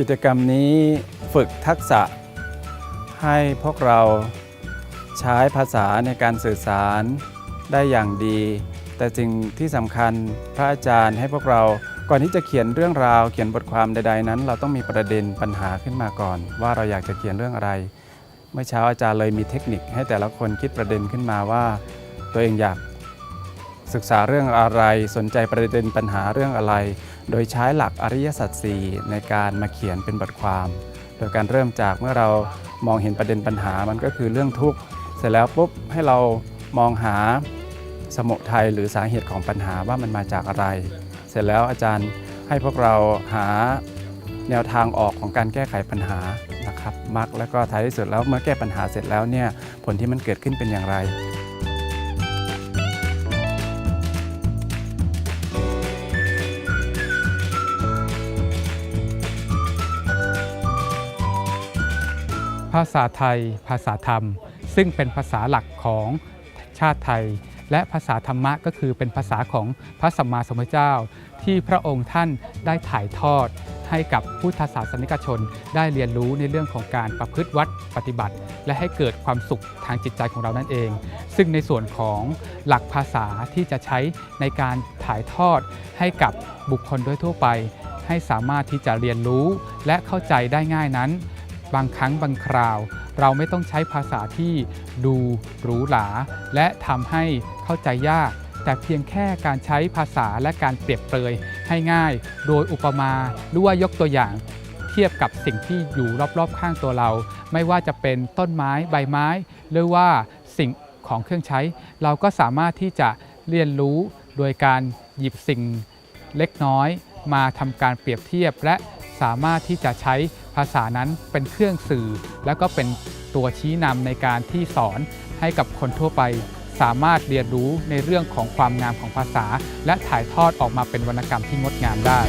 กิจกรรมนี้ฝึกทักษะ ให้พวกเราใช้ภาษาในการสื่อสารได้อย่างดี แต่สิ่งที่สำคัญพระอาจารย์ให้พวกเราก่อนที่จะเขียนเรื่องราวเขียนบทความใด ๆ นั้น เราต้องมีประเด็นปัญหาขึ้นมาก่อน ว่าเราอยากจะเขียนเรื่องอะไร เมื่อเช้าอาจารย์เลยมีเทคนิคให้แต่ละคนคิดประเด็นขึ้นมาว่า ตัวเองอยากศึกษาเรื่องอะไรสนใจประเด็นปัญหาเรื่องอะไร โดยใช้หลักอริยสัจสี่ในการมาเขียนเป็นบทความ โดยการเริ่มจากเมื่อเรามองเห็นประเด็นปัญหามันก็คือเรื่องทุกข์ เสร็จแล้วปุ๊บให้เรามองหาสมุทัยหรือสาเหตุของปัญหาว่ามันมาจากอะไร เสร็จแล้วอาจารย์ให้พวกเราหาแนวทางออกของการแก้ไขปัญหานะครับมักแล้วก็ท้ายที่สุดแล้วเมื่อแก้ปัญหาเสร็จแล้วเนี่ยผลที่มันเกิดขึ้นเป็นอย่างไร ภาษาไทย ภาษาธรรม ซึ่งเป็นภาษาหลักของชาติไทย และภาษาธรรมะก็คือเป็นภาษาของพระสัมมาสัมพุทธเจ้า ที่พระองค์ท่านได้ถ่ายทอด ให้กับพุทธศาสนิกชนได้เรียนรู้ในเรื่องของการประพฤติวัดปฏิบัติ และให้เกิดความสุขทางจิตใจของเรานั่นเอง ซึ่งในส่วนของหลักภาษาที่จะใช้ในการถ่ายทอดให้กับบุคคลโดยทั่วไป ให้สามารถที่จะเรียนรู้และเข้าใจได้ง่ายนั้น บางครั้งบางคราว เราไม่ต้องใช้ภาษาที่ดูหรูหราและทำให้เข้าใจยาก แต่เพียงแค่การใช้ภาษาและการเปรียบเปรยให้ง่าย โดยอุปมาหรือว่ายกตัวอย่าง เทียบกับสิ่งที่อยู่รอบๆข้างตัวเรา ไม่ว่าจะเป็นต้นไม้ใบไม้ หรือว่าสิ่งของเครื่องใช้ เราก็สามารถที่จะเรียนรู้โดยการหยิบสิ่งเล็กน้อย มาทำการเปรียบเทียบและสามารถที่จะใช้ ภาษานั้นเป็นเครื่องสื่อ แล้วก็เป็นตัวชี้นำในการที่สอนให้กับคนทั่วไป สามารถเรียนรู้ในเรื่องของความงามของภาษา และถ่ายทอดออกมาเป็นวรรณกรรมที่งดงามได้